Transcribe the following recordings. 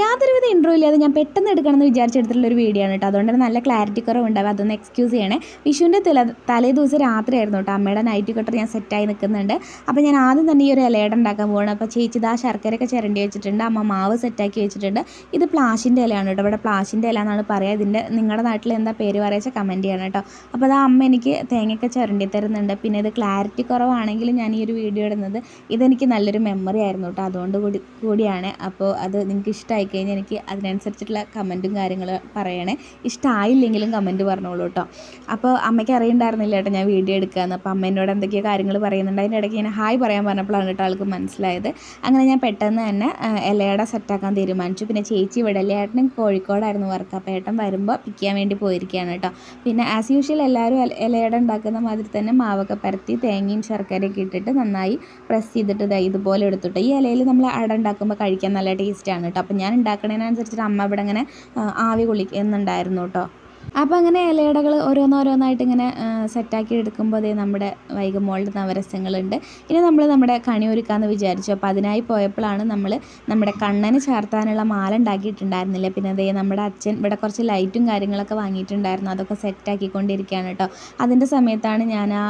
യാതൊരുവിധ ഇൻട്രോ ഇല്ലാതെ ഞാൻ പെട്ടെന്ന് എടുക്കണമെന്ന് വിചാരിച്ചെടുത്തിട്ടുള്ള ഒരു വീഡിയോ ആണ് കേട്ടോ. അതുകൊണ്ട് നല്ല ക്ലാരിറ്റി കുറവുണ്ടാവും അതൊന്ന് എക്സ്ക്യൂസ് ചെയ്യണേ. വിഷുവിന്റെ തല തലേ ദിവസം രാത്രിയായിരുന്നു കേട്ടോ. അമ്മയുടെ നൈറ്റ് കട്ടർ ഞാൻ സെറ്റായി നിൽക്കുന്നുണ്ട്. അപ്പോൾ ഞാൻ ആദ്യം തന്നെ ഈ ഒരു ഇലയുടെ ഉണ്ടാക്കാൻ പോകണം അപ്പോൾ ചേച്ചി ആ ശർക്കരയൊക്കെ ചിരണ്ടി വെച്ചിട്ടുണ്ട്. അമ്മ മാവ് സെറ്റാക്കി വെച്ചിട്ടുണ്ട്. ഇത് പ്ലാഷിന്റെ ഇലയാണ് കേട്ടോ. ഇവിടെ പ്ലാഷിന്റെ ഇല എന്നാണ് പറയുക ഇതിന്റെ നിങ്ങളുടെ നാട്ടിൽ എന്താ പേര് പറയുക കമന്റ് ചെയ്യണം കേട്ടോ. അപ്പോൾ അത് അമ്മ എനിക്ക് തേങ്ങയൊക്കെ ചിരണ്ടി തരുന്നുണ്ട്. പിന്നെ ഇത് ക്ലാരിറ്റി കുറവാണെങ്കിലും ഞാൻ ഈ ഒരു വീഡിയോ ഇടുന്നത് ഇതെനിക്ക് നല്ലൊരു മെമ്മറി ആയിരുന്നു കേട്ടോ. അതുകൊണ്ട് കൂടി കൂടിയാണ്. അപ്പോൾ അത് നിങ്ങൾക്ക് ഇഷ്ടമായി കഴിഞ്ഞാൽ എനിക്ക് അതിനനുസരിച്ചിട്ടുള്ള കമന്റും കാര്യങ്ങളും പറയണേ. ഇഷ്ടമായില്ലെങ്കിലും കമന്റ് പറഞ്ഞോളൂ കേട്ടോ. അപ്പോൾ അമ്മയ്ക്ക് അറിയണ്ടായിരുന്നില്ല കേട്ടോ ഞാൻ വീഡിയോ എടുക്കാമെന്ന് അപ്പോൾ അമ്മ എന്നോട് എന്തൊക്കെയോ കാര്യങ്ങൾ പറയുന്നുണ്ട്. അതിന്റെ ഇടയ്ക്ക് ഇങ്ങനെ ഹായ് പറയാൻ പറഞ്ഞപ്പോഴാണ് കേട്ടോ ആൾക്ക് മനസ്സിലായത്. അങ്ങനെ ഞാൻ പെട്ടെന്ന് തന്നെ ഇലയുടെ സെറ്റാക്കാൻ തീരുമാനിച്ചു. പിന്നെ ചേച്ചി ഇവിടെ കോഴിക്കോടായിരുന്നു വർക്ക്. അപ്പോൾ ഏട്ടൻ വരുമ്പോൾ പിക്ക് ചെയ്യാൻ വേണ്ടി പോയിരിക്കുകയാണ് കേട്ടോ. പിന്നെ ആസ് യൂഷ്വൽ എല്ലാവരും ഇലയട ഉണ്ടാക്കുന്ന മാതിരി തന്നെ മാവൊക്കെ പരത്തി തേങ്ങയും ശർക്കരയൊക്കെ ഇട്ടിട്ട് നന്നായി പ്രസ് ചെയ്തിട്ട് ഇതുപോലെ എടുത്തിട്ട് ഈ ഇലയിൽ നമ്മൾ അട ഉണ്ടാക്കുമ്പോൾ കഴിക്കാൻ നല്ല ടേസ്റ്റാണ് കേട്ടോ. അപ്പോൾ ഞാൻ ഉണ്ടാക്കണതിനനുസരിച്ചിട്ട് അമ്മ ഇവിടെ ഇങ്ങനെ ആവി കൊള്ളിക്കുന്നുണ്ടായിരുന്നു കേട്ടോ. അപ്പോൾ അങ്ങനെ ഇലയിടകൾ ഓരോന്നോരോന്നായിട്ട് ഇങ്ങനെ സെറ്റാക്കി എടുക്കുമ്പോൾ അതേ നമ്മുടെ വൈകുമോളുടെ നവരസങ്ങളുണ്ട്. ഇനി നമ്മൾ നമ്മുടെ കണി ഒരുക്കാമെന്ന് വിചാരിച്ചു. അപ്പോൾ അതിനായി പോയപ്പോഴാണ് നമ്മൾ നമ്മുടെ കണ്ണന് ചേർത്താനുള്ള മാല ഉണ്ടാക്കിയിട്ടുണ്ടായിരുന്നില്ല. പിന്നെ അതേ നമ്മുടെ അച്ഛൻ ഇവിടെ കുറച്ച് ലൈറ്റും കാര്യങ്ങളൊക്കെ വാങ്ങിയിട്ടുണ്ടായിരുന്നു. അതൊക്കെ സെറ്റാക്കിക്കൊണ്ടിരിക്കുകയാണ് കേട്ടോ. അതിന്റെ സമയത്താണ് ഞാൻ ആ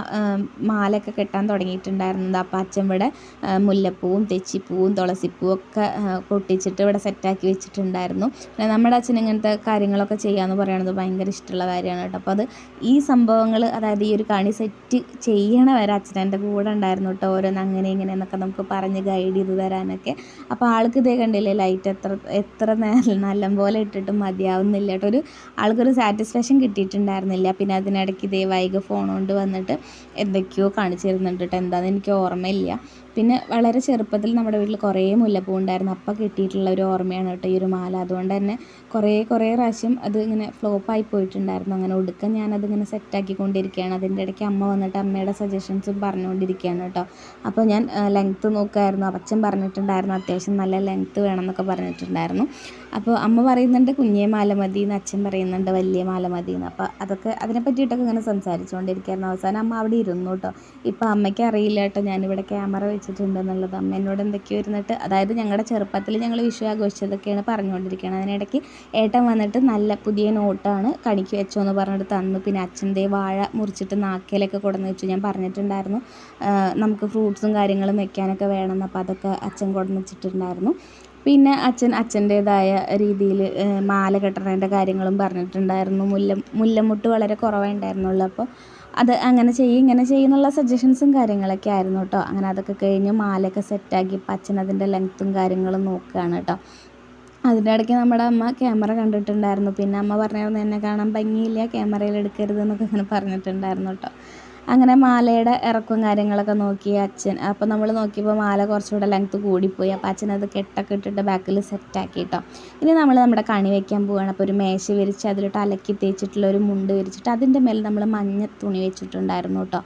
മാലയൊക്കെ കെട്ടാൻ തുടങ്ങിയിട്ടുണ്ടായിരുന്നത്. അപ്പോൾ അച്ഛൻ ഇവിടെ മുല്ലപ്പൂവും തെച്ചിപ്പൂവും തുളസിപ്പൂവും ഒക്കെ പൊട്ടിച്ചിട്ട് ഇവിടെ സെറ്റാക്കി വെച്ചിട്ടുണ്ടായിരുന്നു. നമ്മുടെ അച്ഛൻ ഇങ്ങനത്തെ കാര്യങ്ങളൊക്കെ ചെയ്യാമെന്ന് പറയുന്നത് ഭയങ്കര ഇഷ്ടമുള്ള കാര്യമാണ് കേട്ടോ. അപ്പോൾ അത് ഈ സംഭവങ്ങൾ അതായത് ഈ ഒരു കണി സെറ്റ് ചെയ്യണ വരെ അച്ഛൻ എന്റെ കൂടെ ഉണ്ടായിരുന്നു കേട്ടോ ഓരോന്ന് അങ്ങനെ ഇങ്ങനെ എന്നൊക്കെ നമുക്ക് പറഞ്ഞ് ഗൈഡ് ചെയ്ത് തരാനൊക്കെ. അപ്പോൾ ആൾക്ക് ഇതേ കണ്ടില്ലേ ലൈറ്റ് എത്ര എത്ര നല്ല പോലെ ഇട്ടിട്ട് മതിയാവുന്നില്ല കേട്ടോ. ഒരു ആൾക്കൊരു സാറ്റിസ്ഫാക്ഷൻ കിട്ടിയിട്ടുണ്ടായിരുന്നില്ല. പിന്നെ അതിനിടയ്ക്ക് ഇതേ വൈകി ഫോൺ കൊണ്ട് വന്നിട്ട് എന്തൊക്കെയോ കാണിച്ചിരുന്നുണ്ട് കേട്ടോ. എന്താണെന്ന് എനിക്ക് ഓർമ്മയില്ല. പിന്നെ വളരെ ചെറുപ്പത്തിൽ നമ്മുടെ വീട്ടിൽ കുറേ മുല്ലപ്പൂ ഉണ്ടായിരുന്നു. അപ്പം കിട്ടിയിട്ടുള്ള ഒരു ഓർമ്മയാണ് കേട്ടോ ഈ ഒരു മാല. അതുകൊണ്ട് തന്നെ കുറേ കുറേ പ്രാവശ്യം അത് ഇങ്ങനെ ഫ്ലോപ്പായി പോയിട്ടുണ്ടായിരുന്നു. അങ്ങനെ ഒടുക്കം ഞാനതിങ്ങനെ സെറ്റാക്കി കൊണ്ടിരിക്കുകയാണ് അതിന്റെ ഇടയ്ക്ക് അമ്മ വന്നിട്ട് അമ്മയുടെ സജഷൻസും പറഞ്ഞുകൊണ്ടിരിക്കുകയാണ് കേട്ടോ. അപ്പോൾ ഞാൻ ലെങ്ത്ത് നോക്കുമായിരുന്നു അപ്പച്ചൻ പറഞ്ഞിട്ടുണ്ടായിരുന്നു അത്യാവശ്യം നല്ല ലെങ്ത്ത് വേണം എന്നൊക്കെ പറഞ്ഞിട്ടുണ്ടായിരുന്നു. അപ്പോൾ അമ്മ പറയുന്നുണ്ട് കുഞ്ഞേ മാല മതി എന്ന് അച്ഛൻ പറയുന്നുണ്ട് വലിയ മാല മതി എന്ന് അപ്പോൾ അതൊക്കെ അതിനെ പറ്റിയിട്ടൊക്കെ ഇങ്ങനെ സംസാരിച്ചുകൊണ്ടിരിക്കുകയായിരുന്നു. അവസാനം അമ്മ അവിടെ ഇരുന്നു കേട്ടോ. ഇപ്പോൾ അമ്മയ്ക്ക് അറിയില്ല കേട്ടോ ഞാനിവിടെ ക്യാമറ വെച്ചിട്ടുണ്ട് എന്നുള്ളത്. അമ്മ എന്നോട് എന്തൊക്കെയോ ഇരുന്നിട്ട് അതായത് ഞങ്ങളുടെ ചെറുപ്പത്തിൽ ഞങ്ങൾ വിഷു ആഘോഷിച്ചതൊക്കെയാണ് പറഞ്ഞുകൊണ്ടിരിക്കുകയാണ് അതിനിടയ്ക്ക് ഏട്ടൻ വന്നിട്ട് നല്ല പുതിയ നോട്ടാണ് കണിക്ക് വെച്ചോ എന്ന് പറഞ്ഞിട്ട് തന്നു. പിന്നെ അച്ഛന്റെ വാഴ മുറിച്ചിട്ട് നാക്കയിലൊക്കെ കൊടുന്ന് വെച്ചു. ഞാൻ പറഞ്ഞിട്ടുണ്ടായിരുന്നു നമുക്ക് ഫ്രൂട്ട്സും കാര്യങ്ങളും വെക്കാനൊക്കെ വേണമെന്ന് അപ്പോൾ അതൊക്കെ അച്ഛൻ കൊടുന്ന് വെച്ചിട്ടുണ്ടായിരുന്നു. പിന്നെ അച്ഛൻ അച്ഛന്റേതായ രീതിയിൽ മാല കെട്ടണതിന്റെ കാര്യങ്ങളും പറഞ്ഞിട്ടുണ്ടായിരുന്നു. മുല്ല മുല്ലമുട്ട് വളരെ കുറവേ ഉണ്ടായിരുന്നുള്ളൂ അപ്പോൾ അത് അങ്ങനെ ചെയ്യും ഇങ്ങനെ ചെയ്യുന്നുള്ള സജഷൻസും കാര്യങ്ങളൊക്കെ ആയിരുന്നു കേട്ടോ അങ്ങനെ അതൊക്കെ കഴിഞ്ഞ് മാലയൊക്കെ സെറ്റാക്കി ഇപ്പം അച്ഛൻ അതിന്റെ ലെങ്ത്തും കാര്യങ്ങളും നോക്കുകയാണ് കേട്ടോ അതിന്റെ ഇടയ്ക്ക് നമ്മുടെ അമ്മ ക്യാമറ കണ്ടിട്ടുണ്ടായിരുന്നു. പിന്നെ അമ്മ പറഞ്ഞായിരുന്നു എന്നെ കാണാൻ ഭംഗിയില്ല ക്യാമറയിൽ എടുക്കരുത് എന്നൊക്കെ അങ്ങനെ പറഞ്ഞിട്ടുണ്ടായിരുന്നു കേട്ടോ അങ്ങനെ മാലയുടെ ഇറക്കും കാര്യങ്ങളൊക്കെ നോക്കി അച്ഛൻ. അപ്പോൾ നമ്മൾ നോക്കിയപ്പോൾ മാല കുറച്ചുകൂടെ ലെങ്ത്ത് കൂടിപ്പോയി. അപ്പോൾ അച്ഛൻ അത് കെട്ടൊക്കെ ഇട്ടിട്ട് ബാക്കിൽ സെറ്റാക്കി കേട്ടോ ഇനി നമ്മൾ നമ്മുടെ കണി വയ്ക്കാൻ പോവുകയാണ് അപ്പോൾ ഒരു മേശ വിരിച്ച് അതിലിട്ട് അലക്കി തേച്ചിട്ടുള്ള ഒരു മുണ്ട് വിരിച്ചിട്ട് അതിന്റെ മേലെ നമ്മൾ മഞ്ഞ തുണി വെച്ചിട്ടുണ്ടായിരുന്നു കേട്ടോ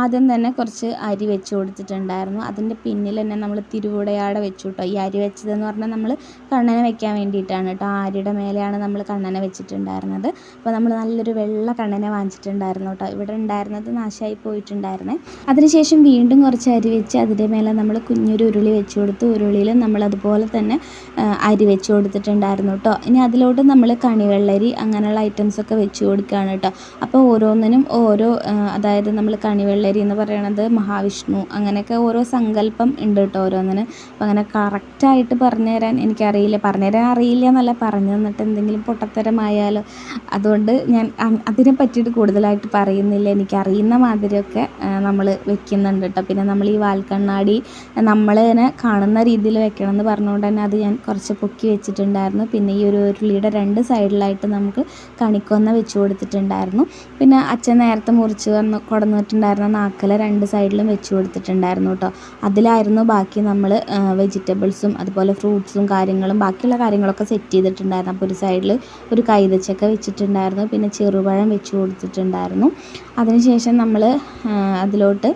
ആദ്യം തന്നെ കുറച്ച് അരി വെച്ച് കൊടുത്തിട്ടുണ്ടായിരുന്നു. അതിന്റെ പിന്നിൽ തന്നെ നമ്മൾ തിരുവുടയാട വെച്ചു കേട്ടോ ഈ അരി വെച്ചതെന്ന് പറഞ്ഞാൽ നമ്മൾ കണ്ണനെ വെക്കാൻ വേണ്ടിയിട്ടാണ് കേട്ടോ. ആ അരിയുടെ മേലെയാണ് നമ്മൾ കണ്ണനെ വെച്ചിട്ടുണ്ടായിരുന്നത്. അപ്പോൾ നമ്മൾ നല്ലൊരു വെള്ള കണ്ണനെ വാങ്ങിച്ചിട്ടുണ്ടായിരുന്നു കേട്ടോ. ഇവിടെ ഉണ്ടായിരുന്നത് നാശമായി പോയിട്ടുണ്ടായിരുന്നേ. അതിനുശേഷം വീണ്ടും കുറച്ച് അരി വെച്ച് അതിന്റെ മേലെ നമ്മൾ കുഞ്ഞൊരു ഉരുളി വെച്ച് കൊടുത്തു. ഉരുളിയിൽ നമ്മൾ അതുപോലെ തന്നെ അരി വെച്ച് കൊടുത്തിട്ടുണ്ടായിരുന്നു കേട്ടോ. ഇനി അതിലോട്ട് നമ്മൾ കണിവെള്ളരി അങ്ങനെയുള്ള ഐറ്റംസൊക്കെ വെച്ച് കൊടുക്കുകയാണ് കേട്ടോ. അപ്പോൾ ഓരോന്നിനും ഓരോ അതായത് നമ്മൾ കണിവെള്ളരി എന്ന് പറയണത് മഹാവിഷ്ണു. അങ്ങനെയൊക്കെ ഓരോ സങ്കല്പം ഉണ്ട് കേട്ടോ ഓരോന്നിന്. അപ്പം അങ്ങനെ കറക്റ്റായിട്ട് പറഞ്ഞു തരാൻ എനിക്കറിയില്ല. പറഞ്ഞു തരാൻ അറിയില്ല എന്നല്ല പറഞ്ഞു തന്നിട്ട് എന്തെങ്കിലും പൊട്ടത്തരമായാലോ. അതുകൊണ്ട് ഞാൻ അതിനെ പറ്റിയിട്ട് കൂടുതലായിട്ട് പറയുന്നില്ല. എനിക്കറിയുന്ന മാതിരിയൊക്കെ നമ്മൾ വെക്കുന്നുണ്ട് കേട്ടോ. പിന്നെ നമ്മൾ ഈ വാൽക്കണ്ണാടി നമ്മൾ തന്നെ കാണുന്ന രീതിയിൽ വെക്കണം എന്ന് പറഞ്ഞുകൊണ്ട് തന്നെ അത് ഞാൻ കുറച്ച് പൊക്കി വെച്ചിട്ടുണ്ടായിരുന്നു. പിന്നെ ഈ ഒരു ഉരുളിയുടെ രണ്ട് സൈഡിലായിട്ട് നമുക്ക് കണിക്കൊന്ന വെച്ച് കൊടുത്തിട്ടുണ്ടായിരുന്നു. പിന്നെ അച്ഛൻ നേരത്തെ മുറിച്ച് വന്ന് കൊടുന്നിട്ടുണ്ടായിരുന്ന. നാക്കല രണ്ട് സൈഡിലും വെച്ച് കൊടുത്തിട്ടുണ്ടായിരുന്നു കേട്ടോ. അതിലായിരുന്നു ബാക്കി നമ്മൾ വെജിറ്റബിൾസും അതുപോലെ ഫ്രൂട്ട്സും കാര്യങ്ങളും ബാക്കിയുള്ള കാര്യങ്ങളൊക്കെ സെറ്റ് ചെയ്തിട്ടുണ്ടായിരുന്നു. അപ്പോൾ ഒരു സൈഡിൽ ഒരു കൈതച്ചക്ക വെച്ചിട്ടുണ്ടായിരുന്നു. പിന്നെ ചെറുപഴം വെച്ച് കൊടുത്തിട്ടുണ്ടായിരുന്നു. അതിനുശേഷം നമ്മൾ അതിലോട്ട്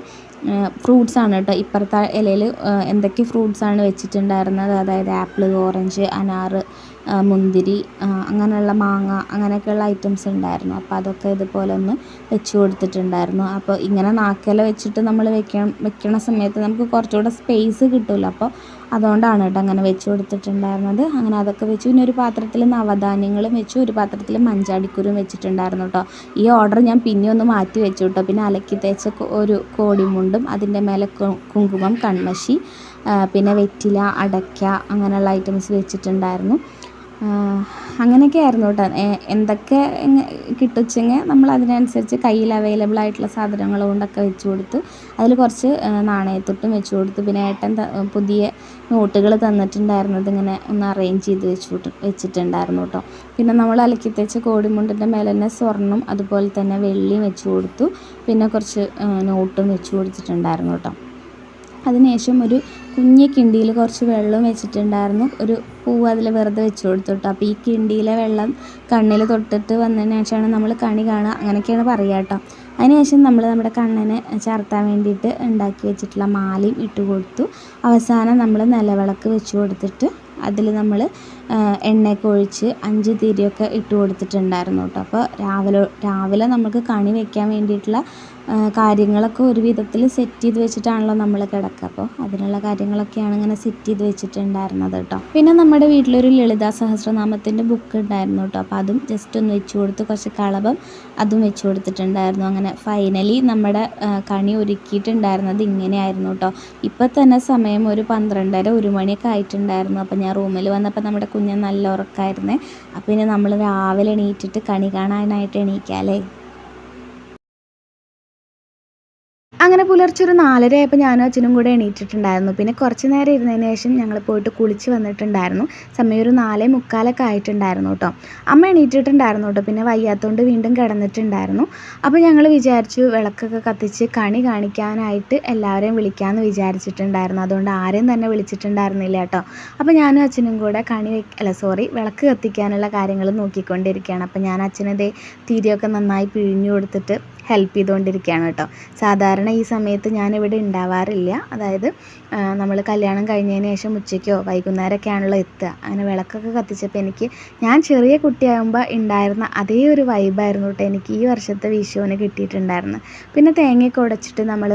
ഫ്രൂട്ട്സ് ആണ് കേട്ടോ. ഇപ്പുറത്തെ ഇലയിൽ എന്തൊക്കെ ഫ്രൂട്ട്സ് ആണ് വെച്ചിട്ടുണ്ടായിരുന്നത്? അതായത് ആപ്പിൾ ഓറഞ്ച് അനാറ് മുന്തിരി അങ്ങനെയുള്ള മാങ്ങ അങ്ങനെയൊക്കെയുള്ള ഐറ്റംസ് ഉണ്ടായിരുന്നു. അപ്പോൾ അതൊക്കെ ഇതുപോലെ ഒന്ന് വെച്ച് കൊടുത്തിട്ടുണ്ടായിരുന്നു. അപ്പോൾ ഇങ്ങനെ നാക്കല വെച്ചിട്ട് നമ്മൾ വെക്കണം വെക്കണ സമയത്ത് നമുക്ക് കുറച്ചുകൂടെ സ്പേസ് കിട്ടില്ല അപ്പോൾ അതുകൊണ്ടാണ് കേട്ടോ അങ്ങനെ വെച്ച് കൊടുത്തിട്ടുണ്ടായിരുന്നത്. അങ്ങനെ അതൊക്കെ വെച്ചു. പിന്നെ ഒരു പാത്രത്തിൽ നവധാന്യങ്ങളും വെച്ചു. ഒരു പാത്രത്തിൽ മഞ്ചാടിക്കുരും വെച്ചിട്ടുണ്ടായിരുന്നു കേട്ടോ. ഈ ഓർഡർ ഞാൻ പിന്നെ ഒന്ന് മാറ്റി വെച്ചു കേട്ടോ. പിന്നെ അലക്കി തേച്ച ഒരു കോടിമുണ്ടും അതിന്റെ മേലെ കുങ്കുമം കൺമശി പിന്നെ വെറ്റില അടയ്ക്ക അങ്ങനെയുള്ള ഐറ്റംസ് വെച്ചിട്ടുണ്ടായിരുന്നു. അങ്ങനെയൊക്കെ ആയിരുന്നു കേട്ടോ എന്തൊക്കെ കിട്ടുച്ചെങ്കിൽ നമ്മൾ അതിനനുസരിച്ച് കയ്യിൽ അവൈലബിൾ ആയിട്ടുള്ള സാധനങ്ങൾ കൊണ്ടൊക്കെ വെച്ച് കൊടുത്ത് അതിൽ കുറച്ച് നാണയത്തൊട്ടും വെച്ചു കൊടുത്തു പിന്നെ ഏട്ടൻ പുതിയ നോട്ടുകൾ തന്നിട്ടുണ്ടായിരുന്നത് ഇങ്ങനെ ഒന്ന് അറേഞ്ച് ചെയ്ത് വെച്ച് വെച്ചിട്ടുണ്ടായിരുന്നു കേട്ടോ പിന്നെ നമ്മൾ അലക്കി തേച്ച കോടിമുണ്ടിന്റെ മേലെ തന്നെ സ്വർണം അതുപോലെ തന്നെ വെള്ളിയും വെച്ച് കൊടുത്തു. പിന്നെ കുറച്ച് നോട്ടും വെച്ച് കൊടുത്തിട്ടുണ്ടായിരുന്നു കേട്ടോ അതിനുശേഷം ഒരു കുഞ്ഞി കിണ്ടിയിൽ കുറച്ച് വെള്ളം വെച്ചിട്ടുണ്ടായിരുന്നു. ഒരു പൂവ് അതിൽ വെറുതെ വെച്ച് കൊടുത്തിട്ട്. അപ്പോൾ ഈ കിണ്ടിയിലെ വെള്ളം കണ്ണിൽ തൊട്ടിട്ട് വന്നതിന് ശേഷമാണ് നമ്മൾ കണി കാണുക. അങ്ങനെയൊക്കെയാണ് പറയുക കേട്ടോ. അതിനുശേഷം നമ്മൾ നമ്മുടെ കണ്ണിനെ ചാർത്താൻ വേണ്ടിയിട്ട് ഉണ്ടാക്കി വെച്ചിട്ടുള്ള മാലയും ഇട്ട് കൊടുത്തു. അവസാനം നമ്മൾ നിലവിളക്ക് വെച്ച് കൊടുത്തിട്ട് അതിൽ നമ്മൾ എണ്ണയൊക്കെ ഒഴിച്ച് അഞ്ച് തിരിയൊക്കെ ഇട്ട് കൊടുത്തിട്ടുണ്ടായിരുന്നു കേട്ടോ. അപ്പോൾ രാവിലെ രാവിലെ നമുക്ക് കണി വെക്കാൻ വേണ്ടിയിട്ടുള്ള കാര്യങ്ങളൊക്കെ ഒരു വിധത്തിൽ സെറ്റ് ചെയ്ത് വെച്ചിട്ടാണല്ലോ നമ്മൾ കിടക്കുക. അപ്പോൾ അതിനുള്ള കാര്യങ്ങളൊക്കെയാണ് ഇങ്ങനെ സെറ്റ് ചെയ്ത് വെച്ചിട്ടുണ്ടായിരുന്നത് കേട്ടോ. പിന്നെ നമ്മുടെ വീട്ടിലൊരു ലളിതാ സഹസ്രനാമത്തിന്റെ ബുക്ക് ഉണ്ടായിരുന്നു കേട്ടോ. അപ്പോൾ അതും ജസ്റ്റ് ഒന്ന് വെച്ച് കൊടുത്ത് കുറച്ച് കളഭം അതും വെച്ച് കൊടുത്തിട്ടുണ്ടായിരുന്നു. അങ്ങനെ ഫൈനലി നമ്മുടെ കണി ഒരുക്കിയിട്ടുണ്ടായിരുന്നത് ഇങ്ങനെയായിരുന്നു കേട്ടോ. ഇപ്പോൾ തന്നെ സമയം ഒരു പന്ത്രണ്ടര ഒരു മണിയൊക്കെ ആയിട്ടുണ്ടായിരുന്നു. അപ്പോൾ ഞാൻ റൂമിൽ വന്നപ്പോൾ നമ്മുടെ കുഞ്ഞ് നല്ല ഉറക്കമായിരുന്നേ അപ്പോൾ പിന്നെ നമ്മൾ രാവിലെ എണീറ്റിട്ട് കണി കാണാനായിട്ട് എണീക്കാല്ലേ? അങ്ങനെ പുലർച്ചെ ഒരു നാലര ആയപ്പോൾ ഞാനും അച്ഛനും കൂടെ എണീറ്റിട്ടുണ്ടായിരുന്നു. പിന്നെ കുറച്ച് നേരം ഇരുന്നതിന് ശേഷം ഞങ്ങൾ പോയിട്ട് കുളിച്ച് വന്നിട്ടുണ്ടായിരുന്നു. സമയം ഒരു നാലേ മുക്കാലൊക്കെ ആയിട്ടുണ്ടായിരുന്നു കേട്ടോ. അമ്മ എണീറ്റിട്ടുണ്ടായിരുന്നു കേട്ടോ. പിന്നെ വയ്യാത്തോണ്ട് വീണ്ടും കിടന്നിട്ടുണ്ടായിരുന്നു. അപ്പോൾ ഞങ്ങൾ വിചാരിച്ചു വിളക്കൊക്കെ കത്തിച്ച് കണി കാണിക്കാനായിട്ട് എല്ലാവരെയും വിളിക്കാമെന്ന് വിചാരിച്ചിട്ടുണ്ടായിരുന്നു. അതുകൊണ്ട് ആരെയും തന്നെ വിളിച്ചിട്ടുണ്ടായിരുന്നില്ല കേട്ടോ. അപ്പോൾ ഞാനും അച്ഛനും കൂടെ കണി അല്ല സോറി വിളക്ക് കത്തിക്കാനുള്ള കാര്യങ്ങൾ നോക്കിക്കൊണ്ടിരിക്കുകയാണ്. അപ്പോൾ ഞാൻ അച്ഛനതേ തീരിയൊക്കെ നന്നായി പിഴിഞ്ഞു കൊടുത്തിട്ട് ഹെൽപ്പ് ചെയ്തുകൊണ്ടിരിക്കുകയാണ് കേട്ടോ. സാധാരണ ഈ സമയത്ത് ഞാനിവിടെ ഉണ്ടാവാറില്ല. അതായത് നമ്മൾ കല്യാണം കഴിഞ്ഞതിന് ശേഷം ഉച്ചയ്ക്കോ വൈകുന്നേരമൊക്കെ ആണല്ലോ എത്തുക. അങ്ങനെ വിളക്കൊക്കെ കത്തിച്ചപ്പോൾ എനിക്ക് ഞാൻ ചെറിയ കുട്ടിയാകുമ്പോൾ ഉണ്ടായിരുന്ന അതേ ഒരു വൈബായിരുന്നു കേട്ടോ എനിക്ക് ഈ വർഷത്തെ വിഷുവിന് കിട്ടിയിട്ടുണ്ടായിരുന്നത് പിന്നെ തേങ്ങയൊക്കെ ഉടച്ചിട്ട് നമ്മൾ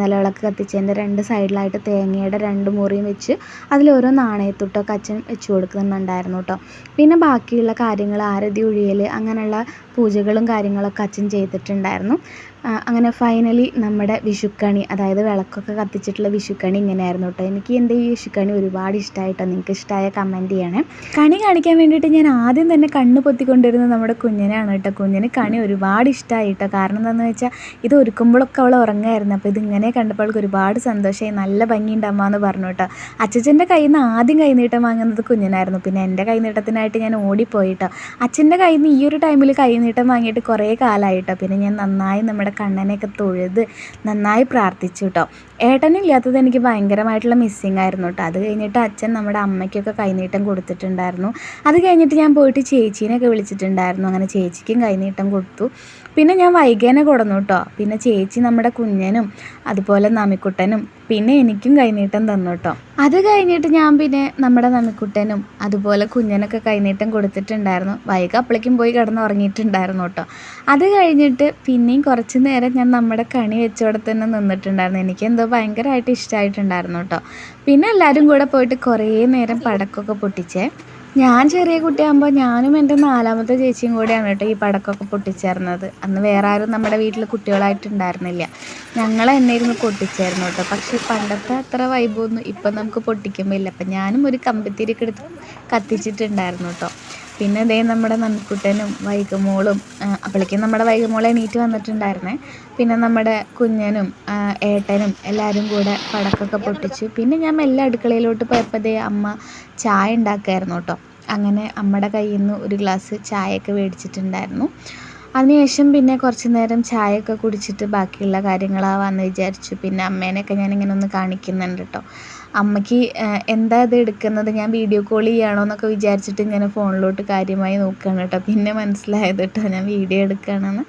നിലവിളക്ക് കത്തിച്ചതിന്റെ രണ്ട് സൈഡിലായിട്ട് തേങ്ങയുടെ രണ്ട് മുറിയും വെച്ച് അതിലോരോ നാണയത്തുട്ടൊക്കെ അച്ഛൻ വെച്ച് കൊടുക്കുന്നുണ്ടായിരുന്നു കേട്ടോ പിന്നെ ബാക്കിയുള്ള കാര്യങ്ങൾ ആരതി ഒഴിയൽ അങ്ങനെയുള്ള പൂജകളും കാര്യങ്ങളൊക്കെ അച്ഛൻ ചെയ്തിട്ടുണ്ടായിരുന്നു. അങ്ങനെ ഫൈനലി നമ്മുടെ വിഷുക്കണി അതായത് വിളക്കൊക്കെ കത്തിച്ചിട്ടുള്ള വിഷുക്കണി ഇങ്ങനെയായിരുന്നു കേട്ടോ എനിക്ക് എന്റെ ഈ വിഷുക്കണി ഒരുപാട് ഇഷ്ടമായിട്ടോ നിങ്ങൾക്ക് ഇഷ്ടമായ കമന്റ് ചെയ്യണേ. കണി കാണിക്കാൻ വേണ്ടിയിട്ട് ഞാൻ ആദ്യം തന്നെ കണ്ണ് പൊത്തിക്കൊണ്ടിരുന്നത് നമ്മുടെ കുഞ്ഞിനാണ് കേട്ടോ കുഞ്ഞിന് കണി ഒരുപാട് ഇഷ്ടമായി കേട്ടോ കാരണം എന്താണെന്ന് വെച്ചാൽ ഇത് ഒരുക്കുമ്പോഴൊക്കെ അവൾ ഉറങ്ങായിരുന്നു. അപ്പോൾ ഇതിങ്ങനെ കണ്ടപ്പോൾ അവൾക്ക് ഒരുപാട് സന്തോഷമായി. നല്ല ഭംഗിയുണ്ട് അമ്മ എന്ന് പറഞ്ഞു കേട്ടോ അച്ഛന്റെ കയ്യിൽ നിന്ന് ആദ്യം കൈനീട്ടം വാങ്ങുന്നത് കുഞ്ഞിനായിരുന്നു. പിന്നെ എന്റെ കൈനീട്ടത്തിനായിട്ട് ഞാൻ ഓടിപ്പോയിട്ടോ അച്ഛന്റെ കയ്യിൽ നിന്ന് ഈ ഒരു ടൈമിൽ കൈനീട്ടം വാങ്ങിയിട്ട് കുറേ കാലമായിട്ടോ പിന്നെ ഞാൻ നന്നായി നമ്മുടെ കണ്ണനെയൊക്കെ തൊഴുത് നന്നായി പ്രാർത്ഥിച്ചു കേട്ടോ ഏട്ടനില്ലാത്തത് എനിക്ക് ഭയങ്കരമായിട്ടുള്ള മിസ്സിങ് ആയിരുന്നു കേട്ടോ അത് കഴിഞ്ഞിട്ട് അച്ഛൻ നമ്മുടെ അമ്മയ്ക്കൊക്കെ കൈനീട്ടം കൊടുത്തിട്ടുണ്ടായിരുന്നു. അത് കഴിഞ്ഞിട്ട് ഞാൻ പോയിട്ട് ചേച്ചീനെയൊക്കെ വിളിച്ചിട്ടുണ്ടായിരുന്നു. അങ്ങനെ ചേച്ചിക്കും കൈനീട്ടം കൊടുത്തു. പിന്നെ ഞാൻ വൈകേനെ കൊടുന്നു കേട്ടോ പിന്നെ ചേച്ചി നമ്മുടെ കുഞ്ഞനും അതുപോലെ നമിക്കുട്ടനും പിന്നെ എനിക്കും കൈനീട്ടം തന്നു കേട്ടോ അത് കഴിഞ്ഞിട്ട് ഞാൻ പിന്നെ നമ്മുടെ നമിക്കുട്ടനും അതുപോലെ കുഞ്ഞനൊക്കെ കൈനീട്ടം കൊടുത്തിട്ടുണ്ടായിരുന്നു. വൈകി അപ്പളേക്കും പോയി കിടന്ന് ഉറങ്ങിയിട്ടുണ്ടായിരുന്നു കേട്ടോ അത് കഴിഞ്ഞിട്ട് പിന്നെയും കുറച്ച് നേരം ഞാൻ നമ്മുടെ കണി വെച്ചോടെ തന്നെ നിന്നിട്ടുണ്ടായിരുന്നു. എനിക്ക് എന്തോ ഭയങ്കരമായിട്ട് ഇഷ്ടമായിട്ടുണ്ടായിരുന്നു കേട്ടോ. പിന്നെ എല്ലാവരും കൂടെ പോയിട്ട് കുറേ നേരം പടക്കമൊക്കെ പൊട്ടിച്ചേ. ഞാൻ ചെറിയ കുട്ടിയാകുമ്പോൾ ഞാനും എന്റെ നാലാമത്തെ ചേച്ചിയും കൂടെയാണ് കേട്ടോ ഈ പടക്കമൊക്കെ പൊട്ടിച്ചേർന്നത്. അന്ന് വേറെ ആരും നമ്മുടെ വീട്ടിൽ കുട്ടികളായിട്ടുണ്ടായിരുന്നില്ല. ഞങ്ങൾ എന്നെ ഇരുന്ന് പൊട്ടിച്ചായിരുന്നു കേട്ടോ. പക്ഷേ പണ്ടത്തെ അത്ര വൈബൊന്നും ഇപ്പം നമുക്ക് പൊട്ടിക്കുമ്പോൾ ഇല്ല. അപ്പം ഞാനും ഒരു കമ്പിത്തിരിക്കെടുത്ത് കത്തിച്ചിട്ടുണ്ടായിരുന്നു കേട്ടോ. പിന്നെ ദേ നമ്മുടെ നന്ദിക്കുട്ടനും വൈകമോളും അപ്പോഴേക്കും നമ്മുടെ വൈകമോൾ എണീറ്റ് വന്നിട്ടുണ്ടായിരുന്നേ. പിന്നെ നമ്മുടെ കുഞ്ഞനും ഏട്ടനും എല്ലാവരും കൂടെ പടക്കമൊക്കെ പൊട്ടിച്ചു പിന്നെ ഞാൻ മെല്ലെ അടുക്കളയിലോട്ട് പോയപ്പോൾ ദേ അമ്മ ചായ ഉണ്ടാക്കുമായിരുന്നു കേട്ടോ. അങ്ങനെ അമ്മയുടെ കയ്യിൽ നിന്ന് ഒരു ഗ്ലാസ് ചായയൊക്കെ മേടിച്ചിട്ടുണ്ടായിരുന്നു. അതിനുശേഷം പിന്നെ കുറച്ച് നേരം ചായയൊക്കെ കുടിച്ചിട്ട് ബാക്കിയുള്ള കാര്യങ്ങളാവാന്ന് വിചാരിച്ചു. പിന്നെ അമ്മേനെയൊക്കെ ഞാനിങ്ങനെ ഒന്ന് കാണിക്കുന്നുണ്ട് കേട്ടോ. അമ്മയ്ക്ക് എന്താ ഇത് എടുക്കുന്നത്? ഞാൻ വീഡിയോ കോൾ ചെയ്യുകയാണോ എന്നൊക്കെ വിചാരിച്ചിട്ട് ഇങ്ങനെ ഫോണിലോട്ട് കാര്യമായി നോക്കുകയാണ് കേട്ടോ. പിന്നെ മനസ്സിലായത് കേട്ടോ ഞാൻ വീഡിയോ എടുക്കുകയാണെന്ന്.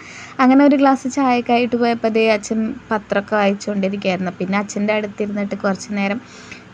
അങ്ങനെ ഒരു ഗ്ലാസ് ചായയൊക്കെ ആയിട്ട് പോയപ്പോൾ അതേ അച്ഛൻ പത്രമൊക്കെ വായിച്ചുകൊണ്ടിരിക്കുകയായിരുന്നു. പിന്നെ അച്ഛന്റെ അടുത്തിരുന്നിട്ട് കുറച്ച് നേരം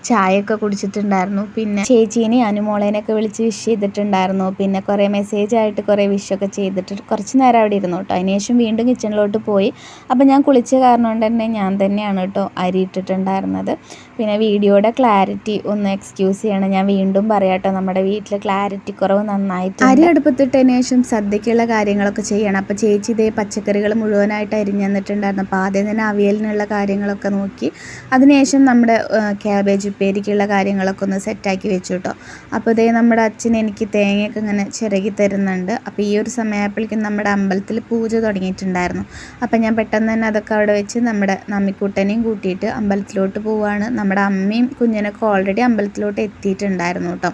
ചായയൊക്കെ കുടിച്ചിട്ടുണ്ടായിരുന്നു. പിന്നെ ചേച്ചീനെ അനുമോളേനെയൊക്കെ വിളിച്ച് വിഷ് ചെയ്തിട്ടുണ്ടായിരുന്നു. പിന്നെ കുറേ മെസ്സേജ് ആയിട്ട് കുറേ വിഷൊക്കെ ചെയ്തിട്ട് കുറച്ച് നേരം അവിടെ ഇരുന്നു കേട്ടോ. അതിനുശേഷം വീണ്ടും കിച്ചണിലോട്ട് പോയി. അപ്പം ഞാൻ കുളിച്ച കാരണം കൊണ്ട് തന്നെ ഞാൻ തന്നെയാണ് കേട്ടോ അരി ഇട്ടിട്ടുണ്ടായിരുന്നത്. പിന്നെ വീഡിയോയുടെ ക്ലാരിറ്റി ഒന്ന് എക്സ്ക്യൂസ് ചെയ്യണം. ഞാൻ വീണ്ടും പറയാട്ടോ നമ്മുടെ വീട്ടിൽ ക്ലാരിറ്റി കുറവ് നന്നായിട്ട് അരി അടുപ്പത്തിട്ടതിന് ശേഷം സദ്യക്കുള്ള കാര്യങ്ങളൊക്കെ ചെയ്യണം. അപ്പോൾ ചേച്ചി ഇതേ പച്ചക്കറികൾ മുഴുവനായിട്ട് അരിഞ്ഞു തന്നിട്ടുണ്ടായിരുന്നു. അപ്പോൾ ആദ്യം തന്നെ അവിയലിനുള്ള കാര്യങ്ങളൊക്കെ നോക്കി. അതിനുശേഷം നമ്മുടെ ക്യാബേജ് ഉപ്പേരിക്കുള്ള കാര്യങ്ങളൊക്കെ ഒന്ന് സെറ്റാക്കി വെച്ചു കേട്ടോ അപ്പോൾ ഇതേ നമ്മുടെ അച്ഛൻ എനിക്ക് തേങ്ങയൊക്കെ ഇങ്ങനെ ചിരകി തരുന്നുണ്ട്. അപ്പോൾ ഈ ഒരു സമയമായപ്പോഴേക്കും നമ്മുടെ അമ്പലത്തിൽ പൂജ തുടങ്ങിയിട്ടുണ്ടായിരുന്നു. അപ്പോൾ ഞാൻ പെട്ടെന്ന് തന്നെ അതൊക്കെ അവിടെ വെച്ച് നമ്മുടെ നമ്മിക്കൂട്ടനെയും കൂട്ടിയിട്ട് അമ്പലത്തിലോട്ട് പോവുകയാണ് നമ്മുടെ അമ്മയും കുഞ്ഞിനൊക്കെ ഓൾറെഡി അമ്പലത്തിലോട്ട് എത്തിയിട്ടുണ്ടായിരുന്നു കേട്ടോ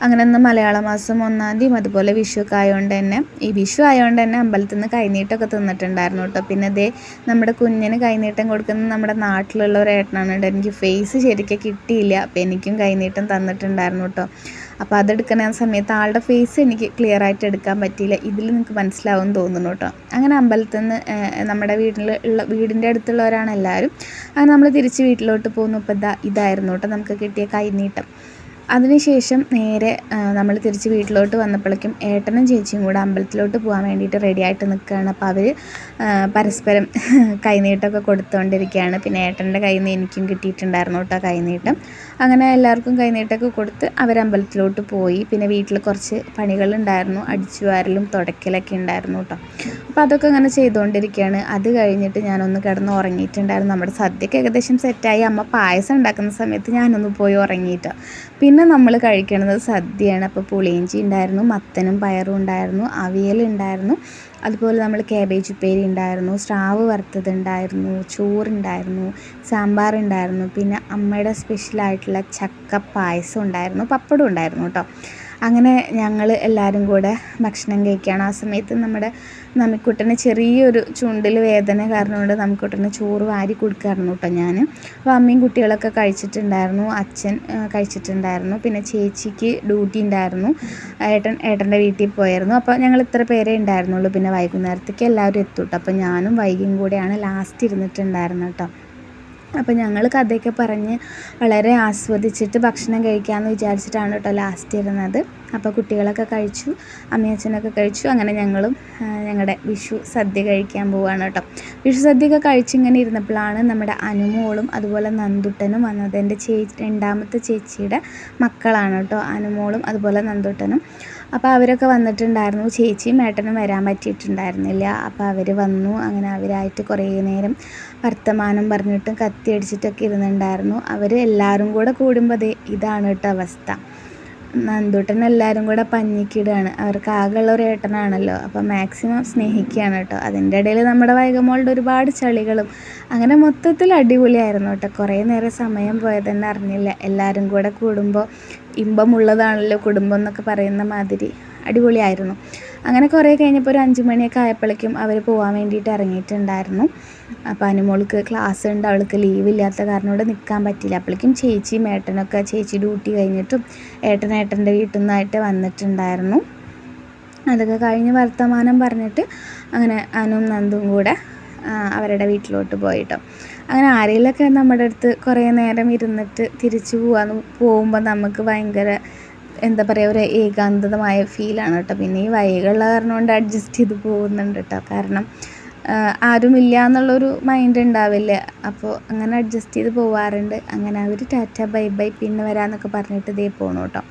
അങ്ങനെ ഒന്ന് മലയാള മാസം ഒന്നാം തീയതി അതുപോലെ വിഷു ഒക്കെ ആയതുകൊണ്ട് തന്നെ ഈ വിഷു ആയതുകൊണ്ട് തന്നെ അമ്പലത്തിൽ നിന്ന് കൈനീട്ടമൊക്കെ തിന്നിട്ടുണ്ടായിരുന്നു കേട്ടോ പിന്നെ അതേ നമ്മുടെ കുഞ്ഞിന് കൈനീട്ടം കൊടുക്കുന്ന നമ്മുടെ നാട്ടിലുള്ള ഒരു ഏട്ടനാണ് കേട്ടോ എനിക്ക് ഫേസ് ശരിക്കും കിട്ടിയില്ല അപ്പോൾ എനിക്കും കൈനീട്ടം തന്നിട്ടുണ്ടായിരുന്നു കേട്ടോ അപ്പോൾ അതെടുക്കുന്ന സമയത്ത് ആളുടെ ഫേസ് എനിക്ക് ക്ലിയർ ആയിട്ട് എടുക്കാൻ പറ്റിയില്ല. ഇതിൽ നിങ്ങൾക്ക് മനസ്സിലാവും തോന്നുന്നു കേട്ടോ അങ്ങനെ അമ്പലത്തിൽ നിന്ന് നമ്മുടെ വീട്ടിൽ ഉള്ള വീടിന്റെ അടുത്തുള്ളവരാണ് എല്ലാവരും അങ്ങനെ നമ്മൾ തിരിച്ച് വീട്ടിലോട്ട് പോകുന്നു. ഇപ്പോൾ ഇതാ ഇതായിരുന്നു കേട്ടോ നമുക്ക് കിട്ടിയ കൈനീട്ടം. അതിനുശേഷം നേരെ നമ്മൾ തിരിച്ച് വീട്ടിലോട്ട് വന്നപ്പോഴേക്കും ഏട്ടനും ചേച്ചിയും കൂടെ അമ്പലത്തിലോട്ട് പോകാൻ വേണ്ടിയിട്ട് റെഡി ആയിട്ട് നിൽക്കുകയാണ്. അപ്പോൾ അവർ പരസ്പരം കൈനീട്ടമൊക്കെ കൊടുത്തുകൊണ്ടിരിക്കുകയാണ് പിന്നെ ഏട്ടന്റെ കയ്യിൽ നിന്ന് എനിക്കും കിട്ടിയിട്ടുണ്ടായിരുന്നു കേട്ടോ കൈനീട്ടം. അങ്ങനെ എല്ലാവർക്കും കൈനീട്ടമൊക്കെ കൊടുത്ത് അവരമ്പലത്തിലോട്ട് പോയി. പിന്നെ വീട്ടിൽ കുറച്ച് പണികളുണ്ടായിരുന്നു. അടിച്ചു വാരലും തുടക്കലൊക്കെ ഉണ്ടായിരുന്നു കേട്ടോ. അപ്പോൾ അതൊക്കെ അങ്ങനെ ചെയ്തുകൊണ്ടിരിക്കുകയാണ്. അത് കഴിഞ്ഞിട്ട് ഞാനൊന്ന് കിടന്ന് ഉറങ്ങിയിട്ടുണ്ടായിരുന്നു. നമ്മുടെ സദ്യക്ക് ഏകദേശം സെറ്റായി. അമ്മ പായസം ഉണ്ടാക്കുന്ന സമയത്ത് ഞാനൊന്ന് പോയി ഉറങ്ങിയിട്ടോ. പിന്നെ നമ്മൾ കഴിക്കണത് സദ്യയാണ്. അപ്പോൾ പുളിയിഞ്ചി ഉണ്ടായിരുന്നു മത്തനും പയറും ഉണ്ടായിരുന്നു അവിയലുണ്ടായിരുന്നു അതുപോലെ നമ്മൾ കാബേജ് ഉപ്പേരി ഉണ്ടായിരുന്നു സ്രാവ് വറുത്തത് ഉണ്ടായിരുന്നു ചോറുണ്ടായിരുന്നു സാമ്പാർ ഉണ്ടായിരുന്നു പിന്നെ അമ്മയുടെ സ്പെഷ്യലായിട്ടുള്ള ചക്ക പായസം ഉണ്ടായിരുന്നു പപ്പടം ഉണ്ടായിരുന്നു കേട്ടോ. അങ്ങനെ ഞങ്ങൾ എല്ലാവരും കൂടെ ഭക്ഷണം കഴിക്കുകയാണ് ആ സമയത്ത് നമ്മുടെ നമിക്കുട്ടന് ചെറിയൊരു ചുണ്ടിൽ വേദന കാരണം കൊണ്ട് നമിക്കുട്ടന് ചോറ് വാരി കൊടുക്കാറുണ്ട് കേട്ടോ ഞാൻ അപ്പോൾ അമ്മയും കുട്ടികളൊക്കെ കഴിച്ചിട്ടുണ്ടായിരുന്നു. അച്ഛൻ കഴിച്ചിട്ടുണ്ടായിരുന്നു. പിന്നെ ചേച്ചിക്ക് ഡ്യൂട്ടി ഉണ്ടായിരുന്നു. ഏട്ടൻ ഏട്ടന്റെ വീട്ടിൽ പോയായിരുന്നു. അപ്പോൾ ഞങ്ങൾ ഇത്ര പേരെ ഉണ്ടായിരുന്നുള്ളൂ. പിന്നെ വൈകുന്നേരത്തേക്ക് എല്ലാവരും എത്തും കേട്ടോ. അപ്പോൾ ഞാനും വൈകിയും കൂടെയാണ് ലാസ്റ്റ് ഇരുന്നിട്ടുണ്ടായിരുന്നത് കേട്ടോ. അപ്പോൾ ഞങ്ങൾ കഥയൊക്കെ പറഞ്ഞ് വളരെ ആസ്വദിച്ചിട്ട് ഭക്ഷണം കഴിക്കാമെന്ന് വിചാരിച്ചിട്ടാണ് കേട്ടോ ലാസ്റ്റ് ഇരുന്നത്. അപ്പോൾ കുട്ടികളൊക്കെ കഴിച്ചു അമ്മയച്ഛനൊക്കെ കഴിച്ചു. അങ്ങനെ ഞങ്ങളും ഞങ്ങളുടെ വിഷു സദ്യ കഴിക്കാൻ പോവുകയാണ് കേട്ടോ. വിഷു സദ്യയൊക്കെ കഴിച്ചിങ്ങനെ ഇരുന്നപ്പോഴാണ് നമ്മുടെ അനുമോളും അതുപോലെ നന്ദുട്ടനും വന്നത്. എന്റെ ചേച്ചി രണ്ടാമത്തെ ചേച്ചിയുടെ മക്കളാണ് കേട്ടോ. അനുമോളും അതുപോലെ നന്ദുട്ടനും. അപ്പോൾ അവരൊക്കെ വന്നിട്ടുണ്ടായിരുന്നു. ചേച്ചിയും ഏട്ടനും വരാൻ പറ്റിയിട്ടുണ്ടായിരുന്നില്ല. അപ്പോൾ അവർ വന്നു. അങ്ങനെ അവരായിട്ട് കുറേ നേരം വർത്തമാനം പറഞ്ഞിട്ടും കത്തി അടിച്ചിട്ടൊക്കെ ഇരുന്നുണ്ടായിരുന്നു അവർ എല്ലാവരും കൂടെ കൂടുമ്പോൾ ഇതാണ് കേട്ടോ അവസ്ഥ. നന്ദൂട്ടൻ എല്ലാവരും കൂടെ പഞ്ഞിക്കിടുകയാണ്. അവർക്ക് ആകെയുള്ള ഒരു ഏട്ടനാണല്ലോ. അപ്പോൾ മാക്സിമം സ്നേഹിക്കുകയാണ് കേട്ടോ. അതിന്റെ ഇടയിൽ നമ്മുടെ വൈകമോളുടെ ഒരുപാട് ചളികളും അങ്ങനെ മൊത്തത്തിൽ അടിപൊളിയായിരുന്നു കേട്ടോ. കുറേ നേരം സമയം പോയതെന്നെ അറിഞ്ഞില്ല. എല്ലാവരും കൂടെ കൂടുമ്പോൾ ഇമ്പമുള്ളതാണല്ലോ കുടുംബം എന്നൊക്കെ പറയുന്ന മാതിരി അടിപൊളിയായിരുന്നു. അങ്ങനെ കുറേ കഴിഞ്ഞപ്പോൾ ഒരു അഞ്ച് മണിയൊക്കെ ആയപ്പോഴേക്കും അവർ പോകാൻ വേണ്ടിയിട്ട് ഇറങ്ങിയിട്ടുണ്ടായിരുന്നു. അപ്പോൾ അനുമോൾക്ക് ക്ലാസ് ഉണ്ട് അവൾക്ക് ലീവ് ഇല്ലാത്ത കാരണം ഇവിടെ നിൽക്കാൻ പറ്റില്ല അപ്പോഴേക്കും ചേച്ചിയും ഏട്ടനൊക്കെ ചേച്ചി ഡ്യൂട്ടി കഴിഞ്ഞിട്ടും ഏട്ടൻ ഏട്ടന്റെ വീട്ടിൽ നിന്നായിട്ട് വന്നിട്ടുണ്ടായിരുന്നു. അതൊക്കെ കഴിഞ്ഞ് വർത്തമാനം പറഞ്ഞിട്ട് അങ്ങനെ അനുവും നന്ദും കൂടെ അവരുടെ വീട്ടിലോട്ട് പോയിട്ടോ അങ്ങനെ ആരെങ്കിലുമൊക്കെ നമ്മുടെ അടുത്ത് കുറേ നേരം ഇരുന്നിട്ട് തിരിച്ചു പോകാൻ പോകുമ്പോൾ നമുക്ക് ഭയങ്കര എന്താ പറയുക ഒരു ഏകാന്തമായ ഫീലാണ് കേട്ടോ. പിന്നെ ഈ വൈകുള്ള കാരണം കൊണ്ട് അഡ്ജസ്റ്റ് ചെയ്ത് പോകുന്നുണ്ട് കേട്ടോ. കാരണം ആരുമില്ല എന്നുള്ളൊരു മൈൻഡ് ഉണ്ടാവില്ല? അപ്പോൾ അങ്ങനെ അഡ്ജസ്റ്റ് ചെയ്ത് പോവാറുണ്ട്. അങ്ങനെ അവർ ടാറ്റ ബൈ ബൈ പിന്നെ വരാമെന്നൊക്കെ പറഞ്ഞിട്ട് ഇതേ പോകണം കേട്ടോ.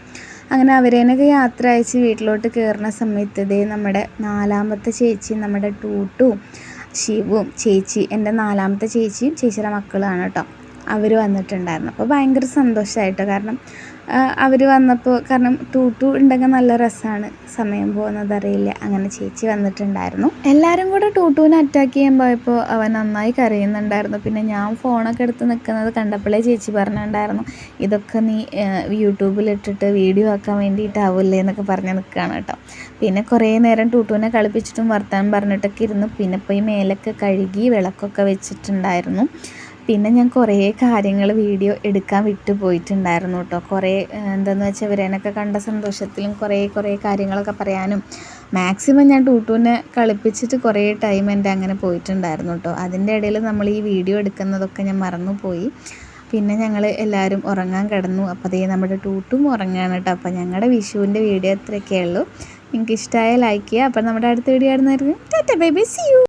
അങ്ങനെ അവരേനൊക്കെ യാത്ര അയച്ച് വീട്ടിലോട്ട് കയറുന്ന സമയത്ത് ഇതേ നമ്മുടെ നാലാമത്തെ ചേച്ചി നമ്മുടെ ടൂട്ടും ശിവും ചേച്ചി എന്റെ നാലാമത്തെ ചേച്ചിയും ചേച്ചിയുടെ മക്കളാണ് കേട്ടോ. അവർ വന്നിട്ടുണ്ടായിരുന്നു. അപ്പോൾ ഭയങ്കര സന്തോഷമായിട്ട് കാരണം അവർ വന്നപ്പോൾ കാരണം ടൂട്ടു ഉണ്ടെങ്കിൽ നല്ല രസമാണ് സമയം പോകുന്നത് അറിയില്ല. അങ്ങനെ ചേച്ചി വന്നിട്ടുണ്ടായിരുന്നു. എല്ലാവരും കൂടെ ടൂട്ടുവിനെ അറ്റാക്ക് ചെയ്യാൻ പോയപ്പോൾ അവൻ നന്നായി കരയുന്നുണ്ടായിരുന്നു. പിന്നെ ഞാൻ ഫോണൊക്കെ എടുത്ത് നിൽക്കുന്നത് കണ്ടപ്പോഴേ ചേച്ചി പറഞ്ഞിട്ടുണ്ടായിരുന്നു ഇതൊക്കെ നീ യൂട്യൂബിലിട്ടിട്ട് വീഡിയോ ആക്കാൻ വേണ്ടിയിട്ടാവില്ലേ എന്നൊക്കെ പറഞ്ഞ് നിൽക്കുകയാണ് കേട്ടോ. പിന്നെ കുറേ നേരം ടൂട്ടുവിനെ കളിപ്പിച്ചിട്ടും വർത്താനം പറഞ്ഞിട്ടൊക്കെ ഇരുന്നു. പിന്നെ പോയി മേലൊക്കെ കഴുകി വിളക്കൊക്കെ വെച്ചിട്ടുണ്ടായിരുന്നു. പിന്നെ ഞാൻ കുറേ കാര്യങ്ങൾ വീഡിയോ എടുക്കാൻ വിട്ടു പോയിട്ടുണ്ടായിരുന്നു കേട്ടോ. കുറേ എന്താണെന്ന് വെച്ചാൽ ഇവരേനൊക്കെ കണ്ട സന്തോഷത്തിലും കുറേ കുറേ കാര്യങ്ങളൊക്കെ പറയാനും മാക്സിമം ഞാൻ ടൂട്ടൂനെ കളിപ്പിച്ചിട്ട് കുറേ ടൈം എന്റെ അങ്ങനെ പോയിട്ടുണ്ടായിരുന്നു കേട്ടോ. അതിന്റെ ഇടയിൽ നമ്മൾ ഈ വീഡിയോ എടുക്കുന്നതൊക്കെ ഞാൻ മറന്നുപോയി. പിന്നെ ഞങ്ങൾ എല്ലാവരും ഉറങ്ങാൻ കിടന്നു. അപ്പോൾ അതേ നമ്മുടെ ടൂട്ടും ഉറങ്ങാണ് കേട്ടോ. അപ്പോൾ ഞങ്ങളുടെ വിഷുവിന്റെ വീഡിയോ ഇത്രയൊക്കെ ഉള്ളൂ. നിങ്ങൾക്ക് ഇഷ്ടമായ ലൈക്ക് ചെയ്യുക. അപ്പോൾ നമ്മുടെ അടുത്ത വീഡിയോ ആയിരുന്നായിരുന്നു Tata bye bye see U